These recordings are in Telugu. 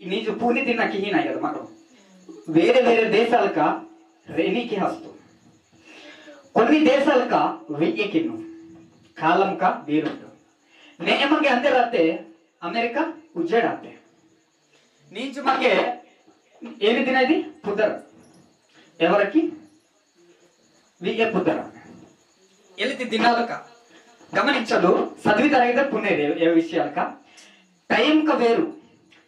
నీచు పూని తిన్నాకి హీనాయి కదా మనం వేరే వేరే దేశాలక రేణికి హస్తు కొన్ని దేశాలక వెయ్యికిన్ను కాలంక వీరుండు ನೇಮಗೆ ಅಂದಿರತ್ತೆ ಅಮೆರಿಕ ಉಜ್ಜಾಡತ್ತೆ నీంచు మాకే ఏమి తినేది పుదర ఎవరికి విఏ పుదర ఎలితి దినాలక గమనించదు చదివితరగితే పుణ్యది ఏ విషయాలక టైంక వేరు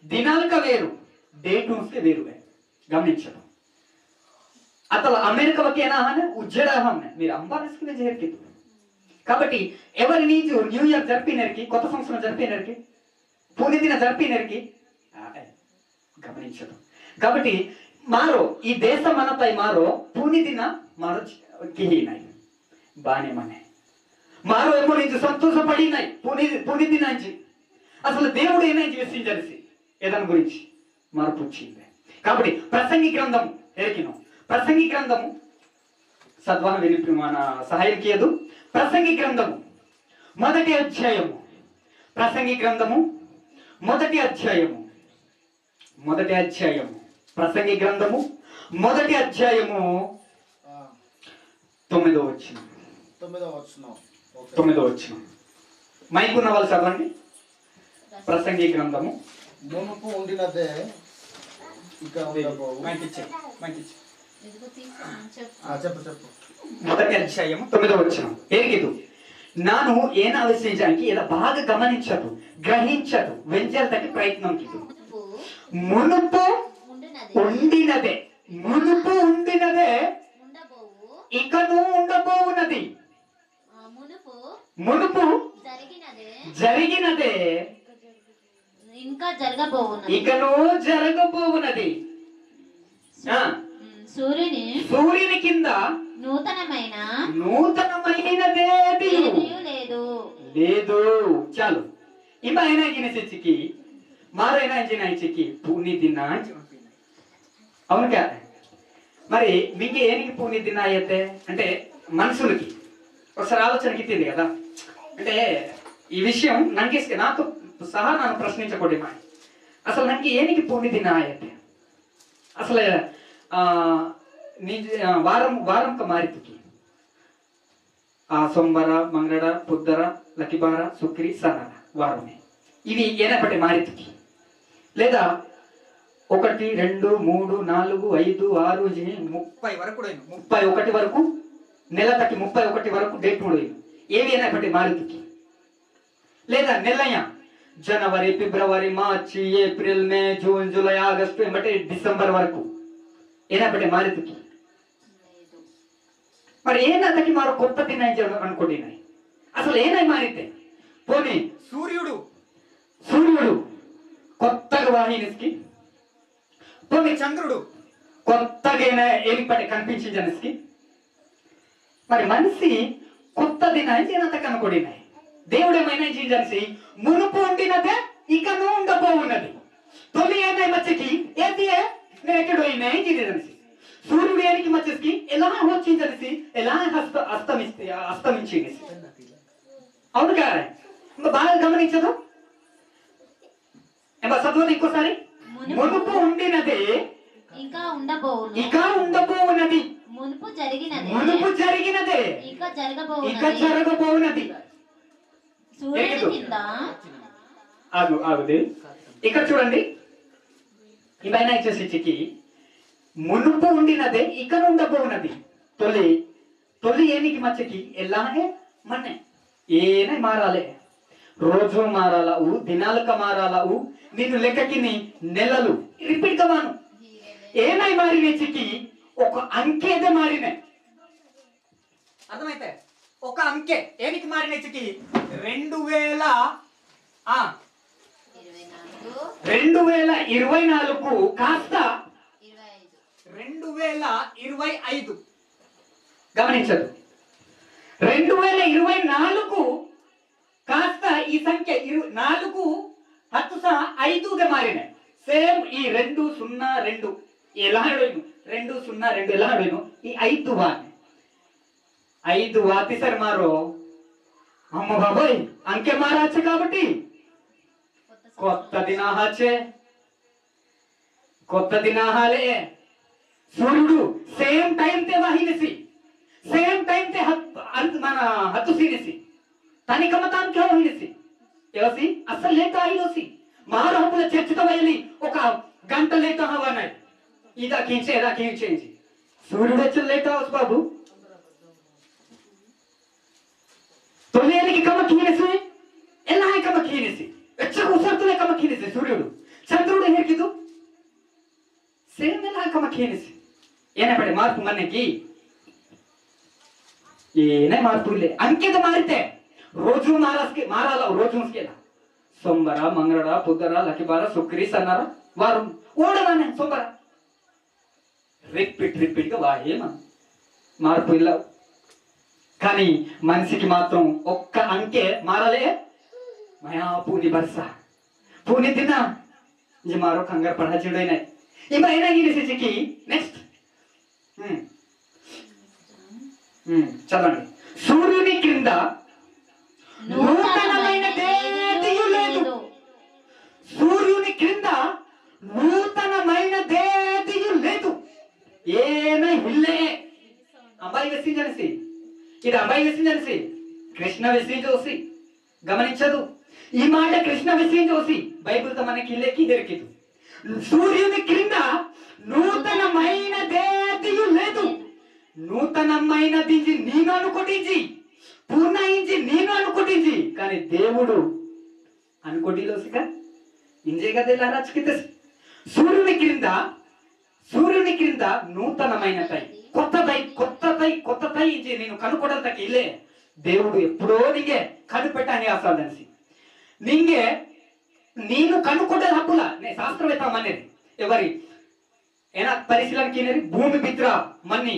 దినాంక వేరు డేట్ చూస్తే వేరు గమనించడం. అతను అమెరికాకి ఏనాహన ఉజ్జడాహమ్మె మీరు అంబారస్కి చేరికిద్దు కాబట్టి ఎవరి నీతి న్యూ ఇయర్ జరిపినరికి కొత్త సంవత్సరం జరిపినరికి పూని దిన జరిపినరికి గమనించడం. కాబట్టి మారో ఈ దేశ మనపై మారో పూని దిನ మారో కిహీనై. బానే మనే. మారో ఏమో నీకు సంతోషపడినాయి పూని పూని దినాంచి అసలు దేవుడు ఏమైనా చేసింది ఏదాని గురించి మార్పు వచ్చింది. కాబట్టి ప్రసంగి గ్రంథం ఎరికినాం ప్రసంగి గ్రంథము సద్వాహ వినిపి మన సహాయం కీయదు ప్రసంగి గ్రంథము మొదటి అధ్యాయము. ప్రసంగి గ్రంథము మొదటి అధ్యాయము. మొదటి అధ్యాయము. ప్రసంగి గ్రంథము మొదటి అధ్యాయము. తొమ్మిదో వచ్చిన తొమ్మిదో వచ్చినాం. తొమ్మిదో వచ్చిన మైక్ ఉన్న వాళ్ళు చదవండి. ప్రసంగి గ్రంథము మునుపు ఉండినదే చెప్పు చెప్పు. మొదటి అధ్యాయం తొమ్మిదో వచ్చిన ఏకిదు ನಾನು ಏನು ಆಲೋಚಿಸಕ್ಕೆ ಇಲ್ಲ ಭಾಗ ಗಮನಿಸದು ಗ್ರಹಿಸದು ವೆಂಚರ್ದಕ್ಕೆ ప్రయత్నం మునుపు ఉండినదే. మునుపు ఉండినదే. ఇకను ఉండబోవునది. మునుపు జరిగినదే. ఇంకా జరగబోవున్నది. ఇకను జరగబోవున్నది. సూర్యుని సూర్యుని కింద నూతనమైన నూతనమైనదేది లేదు. లేదు. చాలు. ఇంత అయినా గినేసిచ్చికి మారైనా జినాయిచ్చికి పూని దినా అవును కదా? మరి మీకు ఏనికి పూని దినా అంటే మనుషులకి. ఒకసారి ఆలోచనకి తింది కదా అంటే ఈ విషయం నన్కేసుకే నాతో సహా నన్ను ಪ್ರಶ್ನಿಸಕೊಡಿ అసలు నాకు ఏనికి ಏನಕ್ಕೆ ಪುಣ್ಯ ದಿನ ಆಯತೆ ಅಸಲ ನಿಜ ವಾರಂ ವಾರಂಕ ಮಾರಿತಿಕಿ ಆ ಸೋಮವಾರ లకిబార సుక్రి సనన వారమే. ఇవి ఏనప్పటి మారితికి లేదా ఒకటి రెండు మూడు నాలుగు ఐదు ఆరు ముప్పై వరకు ముప్పై ఒకటి వరకు నెల తటి ముప్పై ఒకటి వరకు డేట్ మూడు ఏవి ఎనపటి మారితికి లేదా నెలయ్యా? జనవరి ఫిబ్రవరి మార్చి April May June July August ఎంబటి December వరకు. మారుతుకి? లేదు మరి ఏనాతకి మారు కొత్త తినాయి అనుకుంటున్నాయి? అసలు ఏనాయి మారితే? పోనీ సూర్యుడు. సూర్యుడు కొత్తగా వాహినిస్కి? పోనీ చంద్రుడు. కొత్తగా ఏమిపటి కనిపించింది జనస్కి? మరి మనిషి కొత్త దినాయి చేనంతకు అనుకుంటున్నాయి? దేవుడు ఏమైనా జీజన్సి మునుపు ఉండినదే ఇకను ఉండబోవున్నది తొలి ఏనాయి మచ్చకి ఏది? నేటెడ్ అయినాయి జీజన్సి సూర్యుడు ఏనికి మచ్చకి ఎలా వచ్చిందనిసి ఎలా హస్త అస్తమిస్తే అస్తమించింది? అవును కదా ఇంకా బాగా గమనించదు? ఏమో చదవదు ఇంకోసారి? మునుపు ఉండినదే ఇంకా ఉండబోవును ఇక ఉండబోవున్నది. మునుపు జరిగినదే. మునుపు జరిగినదే. ఇక ఇక జరగబోవున్నది. కింద? ఆగు ఆగుది ఇక్కడ చూడండి. ఇవైనా ఇచ్చేసికి మునుపు ఉండినదే ఇక ఉండబోవున్నది తొలి తొలి ఏనికి మచ్చకి ఎలానే మన్నే. ఏనే మారాలే. రోజు మారాలవు దినాలక మారాలవు నేను లెక్కకి నీ నెలలు. రిపీట్ కవాను ఏనై మారిన చికి ఒక అంకెదే మారినాయి అర్థమైతే? ఒక అంకె. ఏనికి మారిన చికి రెండు వేల రెండు వేల ఇరవై నాలుగు కాస్త రెండు వేల ఇరవై ఐదు. గమనించదు. రెండు వేల ఇరవై నాలుగు కాస్త ఈ సంఖ్య ఇరు నాలుగు హత్తు సహా ఐదుగా మారినాయి సేమ్ ఈ రెండు సున్నా రెండు. ఎలా అడిగిను రెండు సున్నా రెండు ఎలా అడిగిను ఈ ఐదు వాని ఐదు వాతి సరి మారో. అమ్మ బాబాయ్ అంకె మారాచే కాబట్టి. కొత్త దినాహాచే. కొత్త దినాహాలే. సూర్యుడు సేమ్ టైం తే వాహినిసి. సేమ్ టైం తే అంత మన హత్తు సీనిసి. తనిక మతానికి క్యో వాహినిసి. ఏవసి? అసలు లేక ఆయిలోసి మారు చర్చతో చర్చితో వెళ్ళి ఒక గంట లేక హవానాయి. ఇదా కించే ఇదా కించేంచి సూర్యుడు వచ్చి లేక బాబు. ತೊಲೆಯಲಿಗೆ ಕಮ ಕೀನಿಸಿ ಎಲ್ಲ ಕಮ ಕೀನಿಸಿ ಹೆಚ್ಚು ಉಸರ್ತಲೆ ಕಮ ಕೀನಿಸಿ ಸೂರ್ಯುಡು ಚಂದ್ರುಡು ಹೇಗಿದ್ದು ಸೇಮ್ ಎಲ್ಲ ಕಮ ಕೀನಿಸಿ ಏನೇ ಪಡೆ ಮಾರ್ಪು ಮನೆಗೆ ಏನೇ ಮಾರ್ಪು ಇಲ್ಲ ಅಂಕೆದ ಮಾರಿತೆ రోజు మారస్కి మారాల రోజు ముసుకేలా సోమవార మంగళవార బుధవార లక్కివార శుక్రి సన్నార వారం ఓడదానే సోమవార రిపీట్ రిపీట్ గా వాడేమా మార్పు ಇಲ್ಲ కానీ మనిషికి మాత్రం ఒక్క అంకె మారలే. మయా పూని బర్స. పూని ದಿನ ఇది మారో కంగారు పడాచుడైనాయి ఇమ అయినా ఈ మెసేజ్కి. నెక్స్ట్ చదవండి. సూర్యుని క్రింద నూతనమైన లేదు. సూర్యుని క్రింద నూతనమైన ఇది అమ్మాయి తెలిసి? కృష్ణ చూసి. గమనించదు. ఈ మాట కృష్ణ విషయం చూసి బైబిల్తో మనకి లెక్కి దొరికిదు. సూర్యుని క్రింద నూతనమైన లేదు. నూతనమైనది నేను అనుకొటించి పూర్ణయించి నేను అనుకొటించి కానీ దేవుడు అనుకోటిలోసిక ఇంజే కదా రచకిత సూర్యుని క్రింద సూర్యుని క్రింద నూతనమైన తై కొత్త తై కొత్త తై కొత్త తై ఇంజి నేను కనుకొడతకి ఇల్లే దేవుడు ఎప్పుడో నింగే కనుపెట్టని ఆసాదనిసి నింగే ನೀನು ಕಣ್ಣುಕೊಂಡ ಹಬ್ಬಲ ಶಾಸ್ತ್ರವೇತ್ತ ಮನೇರಿ ఎవరి ఏనా పరిశీలన కీనేది భూమి బిద్ర మన్ని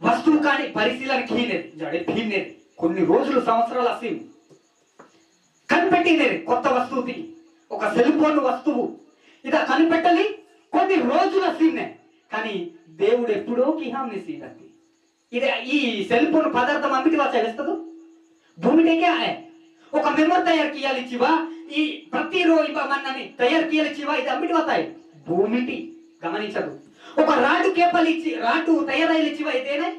వస్తువు కాని పరిశీలన కీనేది జడే భీనేది కొన్ని రోజులు సంవత్సరాలు అసీం కనిపెట్టినేది కొత్త వస్తువుది ఒక సెల్ ఫోన్ వస్తువు ఇదా కనిపెట్టాలి కొన్ని రోజులు అసీనే కానీ దేవుడు ఎప్పుడో కిహాంని సీదండి ఇది ఈ సెల్ ఫోన్ పదార్థం అందుకు ఇలా చేస్తుంది భూమికే ఒక మెంబర్ తయారు చేయాలి చివా? ఈ ప్రతిరోజు మనని తయారు చేయాలి చివా? ఇది అమ్మిటి వస్తాయి భూమిటి గమనించదు. ఒక రాడు కేపలిచ్చి రాటు తయారయ్యి చివా? ఇదేనే?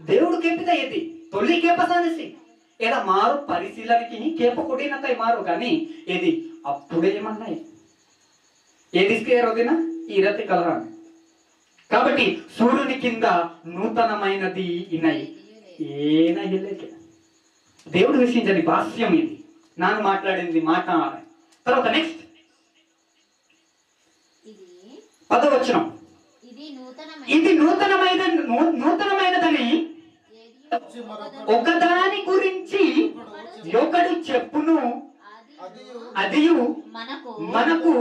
దేవుడు కేపితే తొలి తొలి కేపసానేసి ఏదో మారు? పరిశీలనకి కేప కొట్టినంత మారు. కానీ ఏది? అప్పుడేమన్నాయి ఏది స్కేర్ రోజున ఈ రతి కలరాన్ని. కాబట్టి సూర్యుని కింద నూతనమైనది ఇన్నాయి ఏనా ఇల్లేకే దేవుడు విషయించని భాష్యం ఇది. నాన్న మాట్లాడింది మాట తర్వాత నెక్స్ట్ పదవచనం ఇది నూతనమైన నూతనమైనదని ఒకదాని గురించి ఒకడు చెప్పును. అది అదియు మనకు మనకు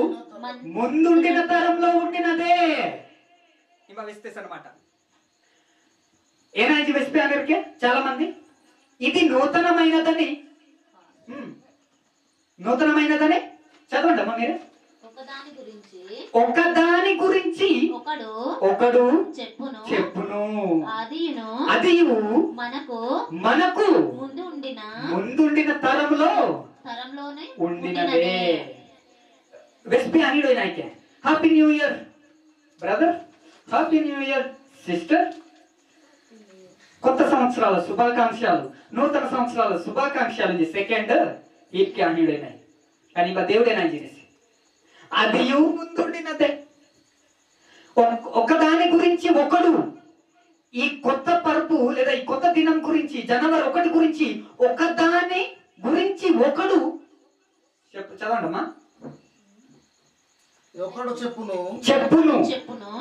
మన్- ముందుండిన తరంలో ఉండినదే. ఇవ విస్తేస్ అనమాట ఏనాయి విస్పే అందరికీ చాలా మంది ఇది నూతనమైనదని. నూతనమైనదని చదవండి అమ్మా మీరే. ఒకదాని గురించి. ఒకడు ఒకడు చెప్పును. చెప్పును. అదియును. అది మనకు మనకు ముందు ఉండిన ముందుండిన తరంలో తరంలోనే ఉండినదే వెస్పి అనిడు నాయకే happy new year brother happy new year sister కొత్త సంవత్సరాల శుభాకాంక్షలు నూతన సంవత్సరాల శుభాకాంక్షలు సెకండ్ ఈడ్కి అనిడైనాయి కానీ ఇంకా దేవుడేనా చేసి అది ముందుండినదే. ఒక- ఒకదాని గురించి ఒకడు ఈ కొత్త పరుపు లేదా ఈ కొత్త దినం గురించి జనవరి ఒకటి గురించి ఒకదాని గురించి ఒకడు చెప్పు చదవండమ్మా. ఒకడు చెప్పును. చెప్పును. చెప్పును.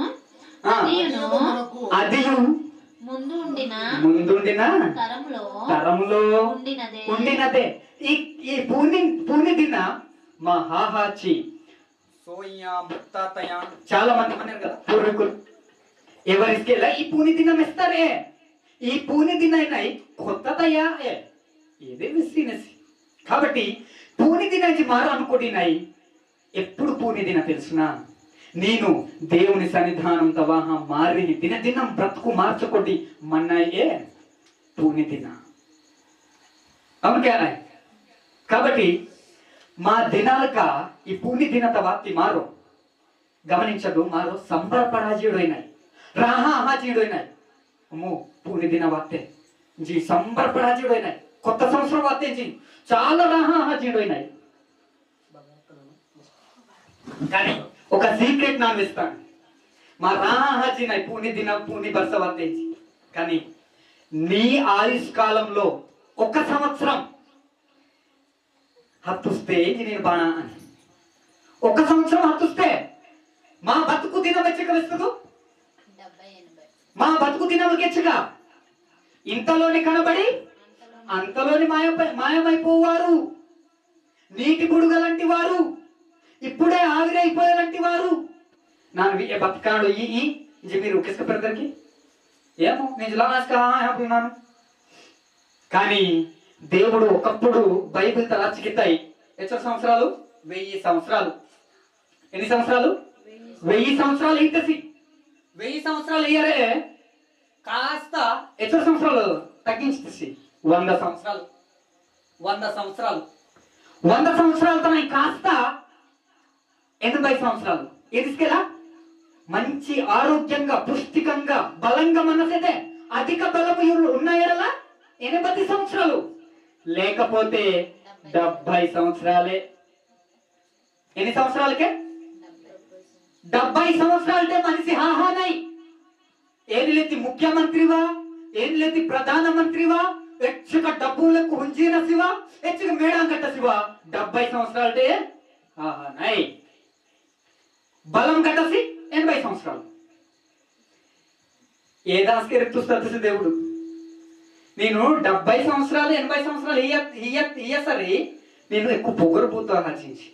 అదియు. ముందుండిన తరములో ఉండినదే. ఉండినదే. ఈ ఈ పూని పూని దిన మహాహాచి. సోయ్యా ముత్తాతయ్య. చాలా మంది అన్నారు కదా పూర్వీకులు. ఎవరికెళ్ళ ఈ పూని దినం ఇస్తారే ఈ పూని దినైనాయి కొత్త తయ్యా ఇదే విసినసి కాబట్టి పూని దినానికి మారు అనుకుంటున్నాయి ఎప్పుడు పూని దిన తెలుసునా? నేను దేవుని సన్నిధానం తవాహ మారి దిన దినం బ్రతుకు మార్చుకోటి మన్నాయే తూని దిన. అవును కాబట్టి మా దినాలక ఈ పూని దినత వాప్తి మారో. గమనించదు మారో సంబరపరాజీయుడైనాయి రాహాహాజీయుడైనాయి అమ్మో పూని దిన వార్తే. జీ సంబరపరాజీయుడైనాయి కొత్త సంవత్సరం వార్తే జీ. చాలా రాహాహాజీయుడైనాయి కానీ ఒక సీక్రెట్ నామిస్తాను మా మా రాహాజీనాయి పూని దిన పూని బర్స వార్తే. కానీ నీ ఆయుష్ కాలంలో ఒక సంవత్సరం హత్తుస్తే ఇది నేను బాణ అని. ఒక సంవత్సరం హత్తుస్తే మా బతుకు దినం వెచ్చగలుస్తుంది డెబ్బై మా బతుకు దినం గెచ్చగా ఇంతలోని కనబడి అంతలోని మాయ మాయమైపోవారు. నీటి బుడుగలంటి వారు. ఇప్పుడే ఆవిరైపోయాలంటి వారు ನಾನು ವಿ- ಬದುಕಾಡು ಈ ಈ ಜಿ మీరు కిస్క పెడతారికి ఏమో నేను లాస్ట్గా అనుకున్నాను కానీ దేవుడు ఒకప్పుడు బైబిల్ తలాచికితాయి ఎచ్చో సంవత్సరాలు వెయ్యి సంవత్సరాలు ఎన్ని సంవత్సరాలు వెయ్యి సంవత్సరాలు ఇంతసి వెయ్యి సంవత్సరాలు ఇయ్యరే కాస్త ఎచ్చో సంవత్సరాలు తగ్గించేసి వంద సంవత్సరాలు వంద సంవత్సరాలు వంద సంవత్సరాలు తన కాస్త ఎనభై సంవత్సరాలు. ఎదిస్కెలా మంచి ఆరోగ్యంగా పుష్టికంగా బలంగా మనసైతే అధిక బలము ఉన్నాయరలా ఎనభై సంవత్సరాలు. లేకపోతే డెబ్బై సంవత్సరాలే. ఎన్ని సంవత్సరాలకే? డెబ్బై సంవత్సరాలంటే మనిషి హాహానై. ఏది లేతి ముఖ్యమంత్రివా? ఏది లేతి ప్రధానమంత్రివా? ఎచ్చుక డబ్బులకు హుంజీన శివ? ఎచ్చుక మేడం కట్ట శివ? డెబ్బై సంవత్సరాలంటే హాహానై. బలం కట్టసి ఎనభై సంవత్సరాలు. ఏ దాస్కి రెత్తుస్తుంది దేవుడు? నేను డెబ్బై సంవత్సరాలు ఎనభై సంవత్సరాలు ఇయ్య ఇయ్యసరి నేను ఎక్కువ పొగరుబోతూ ఆలోచించి.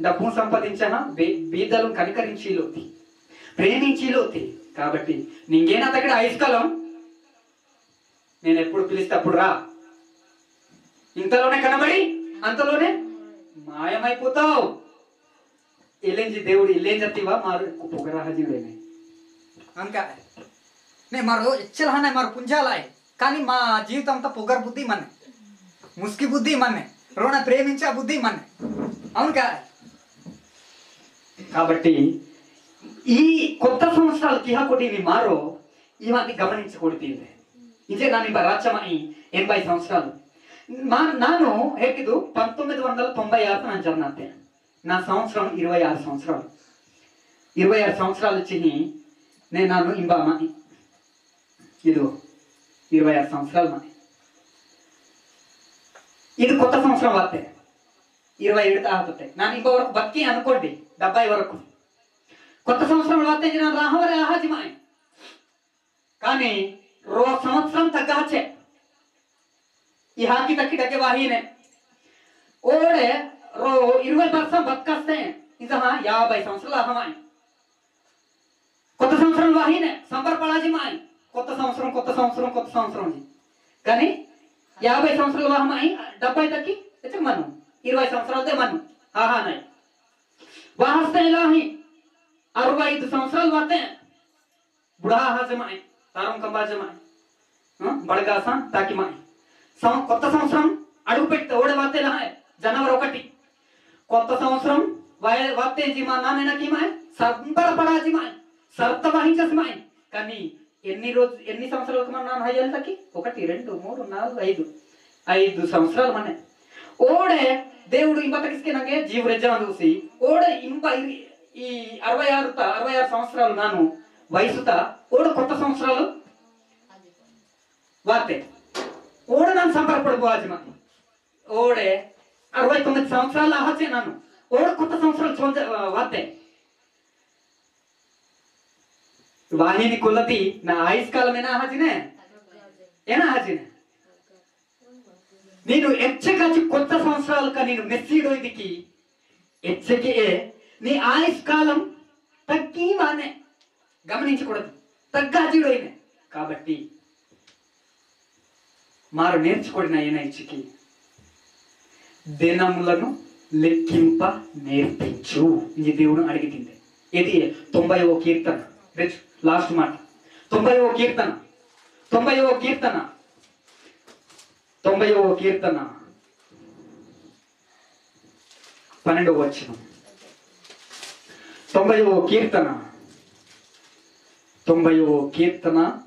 డబ్బును సంపాదించానా? బీ- బీదలను కనికరించి లోతి. ప్రేమించి లోతి. కాబట్టి నింగేనా దగ్గర ఐస్కాలం నేను ఎప్పుడు పిలిస్తే అప్పుడు రా. ఇంతలోనే కనబడి అంతలోనే మాయమైపోతావు. ಎಲ್ಲೇಂಜಿ ದೇವ್ರು ಎಲ್ಲೇನ್ ಜತ್ತಿವ ಮಾರು ಪುಗರ ಹಜಿವೇನೆ అంకా నే మరో ఇచ్చలహనే మరి పుంజాలాయ్ కానీ మా జీవితం అంతా పొగర్ బుద్ధి మన్నే. ముస్కి బుద్ధి మన్నే రోణ ప్రేమించే ఆ బుద్ధి మన్నే. అవును కాబట్టి ఈ కొత్త సంవత్సరాలు కిహాకొటివి మారో ఇవన్నీ గమనించకూడదు ఇదే నాని రాజ్యం ఎనభై సంవత్సరాలు. మా నాను ಹೇಗಿದ್ದು పంతొమ్మిది వందల తొంభై ఆరు ನಾನು అంతే. నా సంవత్సరం ఇరవై ఆరు సంవత్సరాలు. ఇరవై ఆరు సంవత్సరాలు వచ్చి నేను నన్ను ఇంబా మాని ఇది ఇరవై ఆరు సంవత్సరాలు మాది. ఇది కొత్త సంవత్సరం వస్తే ఇరవై ఏడు తాగుతాయి ನಾನು ఇంకో వరకు బతికి అనుకోండి డెబ్బై వరకు. కొత్త సంవత్సరం వస్తే నేను రాహవరే ఆహాజిమాయ్ కానీ రో సంవత్సరం తగ్గాచే ఈ హాకీ తక్కి తగ్గే వాహీనే. ఓడే ఇరవై పర్సెంట్ బతకస్తే ఇదహా యాభై సంవత్సరాలు అహమాయ్ కొత్త సంవత్సరం వాహినే సంబరపడాజీ మాయ్ కొత్త సంవత్సరం కొత్త సంవత్సరం కొత్త సంవత్సరం కానీ యాభై సంవత్సరాలు వాహమాయి డెబ్బై తక్కి ఎచ్చక మను ఇరవై సంవత్సరాలదే మను ఆహానాయ్ వాహస్తే ఇలాహి అరవై ఐదు సంవత్సరాలు వస్తే బుఢా హాజమాయ్ తారం కంబాజమాయ్ బడగాస తాకిమాయ్ కొత్త సంవత్సరం అడుగు పెట్టి ఓడి వస్తే జనవరి ఒకటి. కొత్త సంవత్సరం వస్తే జీమానాన్నకిమాయ్ సంబరపడాజిమాయ్ సర్త వహించసిమాయ్ కానీ ఎన్ని రోజు ఎన్ని సంవత్సరాలకు మన నాన్న హయ్యలకి ఒకటి రెండు మూడు నాలుగు ఐదు. ఐదు సంవత్సరాలు మన ఓడే దేవుడు ఇంపతకిస్తే నాకే జీవరజ్యం చూసి ఓడే ఇంప ఈ అరవై ఆరు అరవై ఆరు సంవత్సరాలు నాను వయసుత ఓడ కొత్త సంవత్సరాలు? వార్తే ఓడ నన్ను సంబరపడిపోవాల్సి ఓడే అరవై తొమ్మిది సంవత్సరాలు ఆహచ్చే నన్ను కూడా కొత్త సంవత్సరాలు వద్దే వాహిని కులతి నా ఆయుష్కాలమేనా హాజినే ఏనా హాజినే నేను ఎచ్చగాచి కొత్త సంవత్సరాలు నేను మెస్సీడు ఇదికి ఎచ్చకే నీ ఆయుష్కాలం తగ్గి వానే గమనించకూడదు తగ్గాజీడు అయినా కాబట్టి మారు నేర్చుకోడిన ఈయన ఇచ్చికి. దినములను లెక్కింప నేర్పించు ఇది దేవుడు అడిగితింది ఇది తొంభై ఓ కీర్తన లాస్ట్ మాట. తొంభై ఓ కీర్తన. తొంభై ఓ కీర్తన. తొంభైవ కీర్తన. పన్నెండవ వచ్చిన తొంభైవ కీర్తన. తొంభైవ కీర్తన.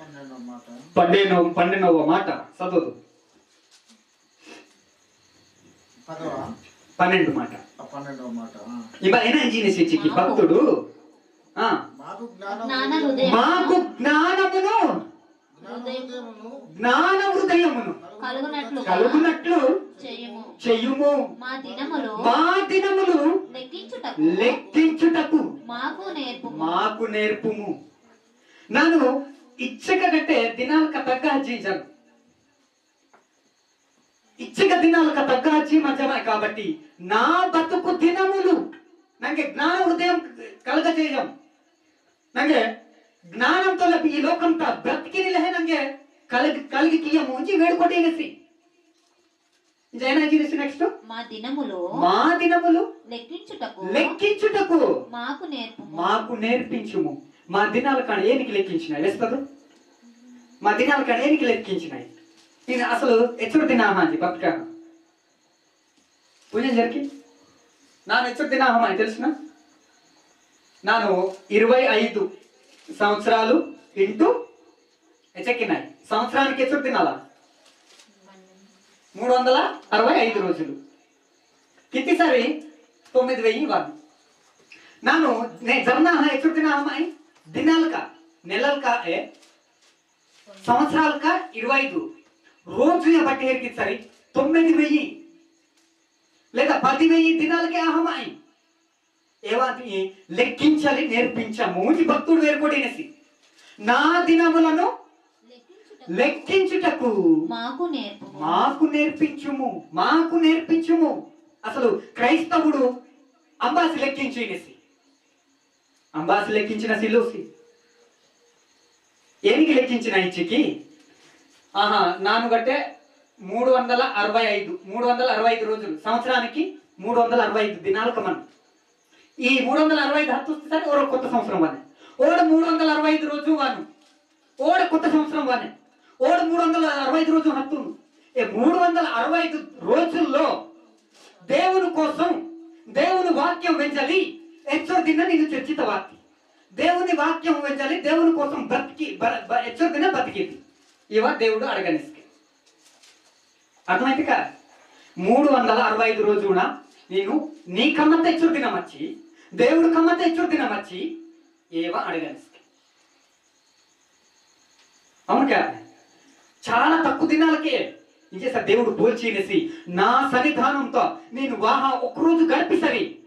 పన్నెండో మాట. పన్నెండవ పన్నెండవ మాట. చదువు. పన్నెండు మాట. పన్నెండవ మాట ఆ. ఇవ ఎనర్జీని శిక్షకి భక్తుడు. ఆ. మాకు జ్ఞానమును. జ్ఞాన హృదయమును కలుగునట్లు కలుగునట్లు చేయము. చెయ్యుము మా దినములు మా దినములు లెక్కించుటకు. మాకు నేర్పు మాకు నేర్పుము. ನಾನು ఇచ్చగట్టే దినాలకు తగ్గ జీజను ఇచ్చిక దినాలకు తగ్గ జీవజమే కాబట్టి నా బతుకు దినములు ನನಗೆ జ్ఞాన ಹೃದಯ ಕಳೆದ ನನಗೆ నంగే ಈ ఈ ಬ್ರತಿಕಿನಿಲ್ಲೇ ನನಗೆ ಕಲಗಿ ಕಲಗಿ ಕಿಯ ಮುಂಚಿ ವೇడుಕೋಟೆ ಎನಿಸಿ జయనాగిరిసి నెక్స్ట్ మా దినములు మా దినములు లెక్కించుటకు లెక్కించుటకు మాకు నేర్పు మాకు నేర్పించుము. మా దినాలు కాడ ఏనికి లెక్కించినాయి? వేస్తారు మా దినాల కాడ ఏనికి లెక్కించినాయి? ఈయన అసలు ఎచ్చరు తినామా అని భక్తి కాదు పూజ జరిగి నాన్న ఎచ్చరు తినామా అని తెలుసిన? నాను ఇరవై ఐదు సంవత్సరాలు ఇంటూ చెక్కినాయి సంవత్సరానికి ఎచ్చరు తినాలా మూడు వందల అరవై ఐదు రోజులు. కిత్తిసారి తొమ్మిది వెయ్యి వారు. నాను నేను జర్నాహ ఎచ్చరు తినామా దినాలక నెలలక సంవత్సరాలక ఇరవై ఐదు రోజు హెరికి సరి తొమ్మిది వెయ్యి. లేదా పది వెయ్యి దినాలకే అహమాయి. ఏవాటి? లెక్కించాలి నేర్పించాము ఈ భక్తుడు వేరుకోడేసి. నా దినములను లెక్కించుటకు మాకు నేర్పు. మాకు నేర్పించుము మాకు నేర్పించుము. అసలు క్రైస్తవుడు అంబాసి లెక్కించేసి. అంబాసి లెక్కించిన సిలోసి ఏనికి లెక్కించిన ఇచ్చికి? ఆహా నాను గట్టే మూడు వందల అరవై ఐదు మూడు వందల అరవై ఐదు రోజులు. సంవత్సరానికి మూడు వందల అరవై ఐదు దినాలకు మనం. ఈ మూడు వందల అరవై ఐదు హత్తు వస్తే ఓడ కొత్త సంవత్సరం వానే. ఓడ మూడు వందల అరవై ఐదు రోజు వాను. ఓడ కొత్త సంవత్సరం వానే. ఓడ మూడు వందల అరవై ఐదు రోజు హత్తును. ఈ మూడు వందల అరవై ఐదు రోజుల్లో దేవుని కోసం దేవుని వాక్యం వెంచాలి హెచ్చరిదిన నేను చర్చిత వాక్యం. దేవుని వాక్యం వెంచాలి దేవుని కోసం బ్రతికి హెచ్చరిదిన బ్రతికేది ఇవ దేవుడు అడగనిస్తే. అర్థమైతే కదా? మూడు వందల అరవై ఐదు రోజున నేను నీ కమ్మ తెచ్చుడు దినమచ్చి దేవుడు కమ్మ తెచ్చుడు దినమచ్చి ఏవ అడగనిస్తే. అవును కదా? చాలా తక్కువ దినాలకే ఏం చేస్తా? దేవుడు పోల్చేసి నా సన్నిధానంతో నేను వాహ ఒక్కరోజు గడిపిసరి.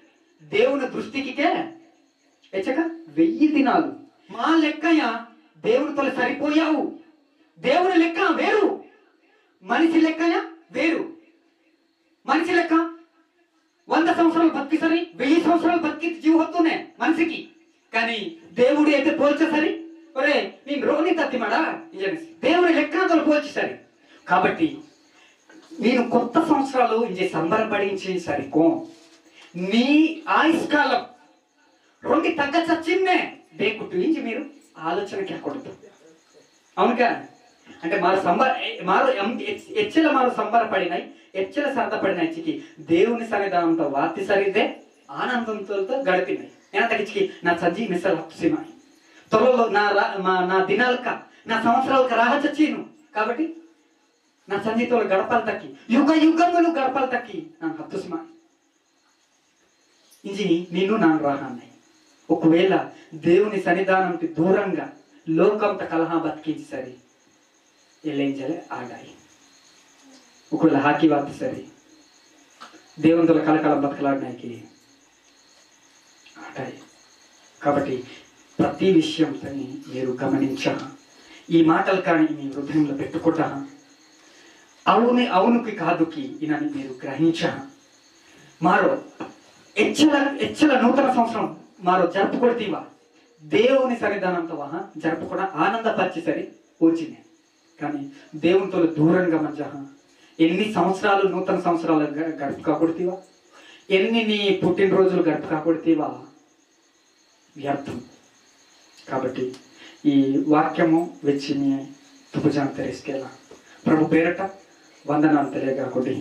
దేవుని దృష్టికికే ఎచ్చక వెయ్యి దినాలు. మా లెక్కయ్య దేవునితో సరిపోయావు. దేవుని లెక్క వేరు. మనిషి లెక్క వేరు. మనిషి లెక్క వంద సంవత్సరాలు బతికి సరి వెయ్యి సంవత్సరాలు బతికి జీవహత్తునే మనిషికి. కానీ దేవుడు అయితే పోల్చేసరి ఒరే నేను రోగిని తత్తిమాడా? దేవుని లెక్కతో పోల్చేసరి. కాబట్టి నేను కొత్త సంవత్సరాలు ఇది సంబరపడించేసరికో మీ ఆయుష్కాలం రెండు తగ్గ చచ్చిందే బేకుట్టు ఇంచి మీరు ఆలోచనకి కొడుతూ అవును కదా? అంటే మన సంబర మారు ಹೆಚ್ಚಲ ಮಾರು ಸಂಬರ ಪಡಿನೈ ಹೆಚ್ಚಲ ಸರದ ಪಡಿನ ಚಿಕ್ಕಿ ದೇವನಿ ಸನ್ನಿಧಾನಂತ ఆనందంతో గడిపినాయి. నేను తగ్గించి నా సంజీ మిస్సల్ అప్సిమాయి త్వరలో నా నా దినాలక నా సంవత్సరాలక రాహచచ్చేను కాబట్టి నా సంజీతో గడపాలి తక్కి. యుగ యుగములు గడపాలి తక్కి నా హప్తుసిమాయి ఇది నేను నా రాహాన్ని. ఒకవేళ దేవుని సన్నిధానంకి దూరంగా లోకంత కలహా బతికించి సరే. ఎల్లేంజలే ఆడాయి ఒకవేళ హాకీ వార్త సరి. దేవంతుల కలకల బతకలాడడానికి ఆడాయి కాబట్టి ప్రతి విషయంతో మీరు గమనించా. ఈ మాటలు కానీ మీ హృదయంలో పెట్టుకుంటా అవుని అవునుకి కాదుకి ఇనని మీరు గ్రహించా. మారో ఎచ్చల ఎచ్చల నూతన సంవత్సరం మారో జరుపుకొడితీవా. దేవుని సన్నిధానంతో వహ జరుపుకోవడం ఆనందపరిచి సరి వచ్చింది కానీ దేవునితో దూరంగా మధ్య ఎన్ని సంవత్సరాలు నూతన సంవత్సరాలు గడుపు కాకూడతీవా? ఎన్ని నీ పుట్టినరోజులు గడుపు కాకూడతీవా? వ్యర్థం. కాబట్టి ఈ వాక్యము వెచ్చి మీ తుపుజాను తెరేసుకెళ్ళా ప్రభు పేరట వందనాలు తెలియగాకుండి